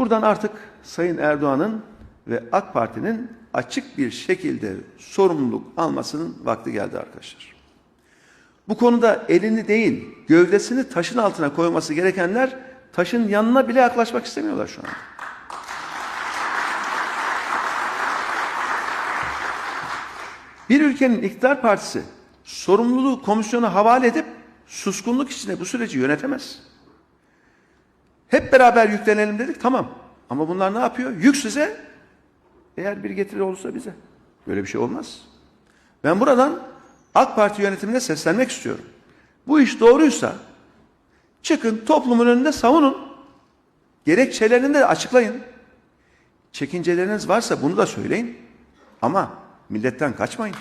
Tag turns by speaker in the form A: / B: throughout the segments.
A: Buradan artık Sayın Erdoğan'ın ve AK Parti'nin açık bir şekilde sorumluluk almasının vakti geldi arkadaşlar. Bu konuda elini değil, gövdesini taşın altına koyması gerekenler taşın yanına bile yaklaşmak istemiyorlar şu anda. Bir ülkenin iktidar partisi sorumluluğu komisyona havale edip suskunluk içinde bu süreci yönetemez. Hep beraber yüklenelim dedik tamam. Ama bunlar ne yapıyor? Yük size eğer bir getiri olursa bize. Böyle bir şey olmaz. Ben buradan AK Parti yönetimine seslenmek istiyorum. Bu iş doğruysa çıkın toplumun önünde savunun. Gerekçelerini de açıklayın. Çekinceleriniz varsa bunu da söyleyin. Ama milletten kaçmayın.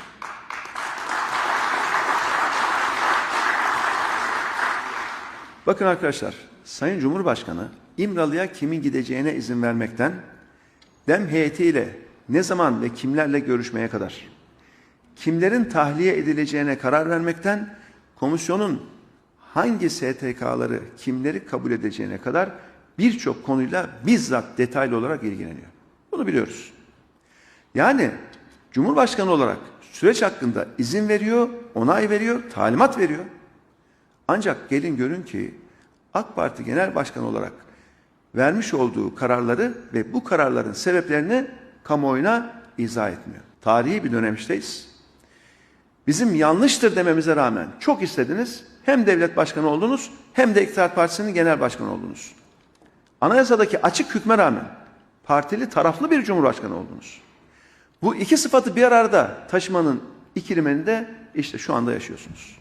A: Bakın arkadaşlar, Sayın Cumhurbaşkanı İmralı'ya kimin gideceğine izin vermekten dem heyetiyle ne zaman ve kimlerle görüşmeye kadar, kimlerin tahliye edileceğine karar vermekten komisyonun hangi STK'ları kimleri kabul edeceğine kadar birçok konuyla bizzat detaylı olarak ilgileniyor. Bunu biliyoruz. Yani Cumhurbaşkanı olarak süreç hakkında izin veriyor, onay veriyor, talimat veriyor. Ancak gelin görün ki AK Parti Genel Başkanı olarak vermiş olduğu kararları ve bu kararların sebeplerini kamuoyuna izah etmiyor. Tarihi bir dönemişteyiz. Bizim yanlıştır dememize rağmen çok istediniz. Hem devlet başkanı oldunuz hem de iktidar partisinin genel başkanı oldunuz. Anayasadaki açık hükme rağmen partili taraflı bir cumhurbaşkanı oldunuz. Bu iki sıfatı bir arada taşımanın ikilimini de işte şu anda yaşıyorsunuz.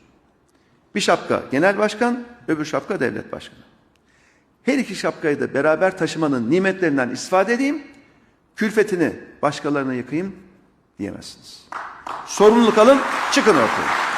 A: Bir şapka genel başkan, öbür şapka devlet başkanı. Her iki şapkayı da beraber taşımanın nimetlerinden istifade edeyim, külfetini başkalarına yıkayım diyemezsiniz. Sorumluluk alın, çıkın ortaya.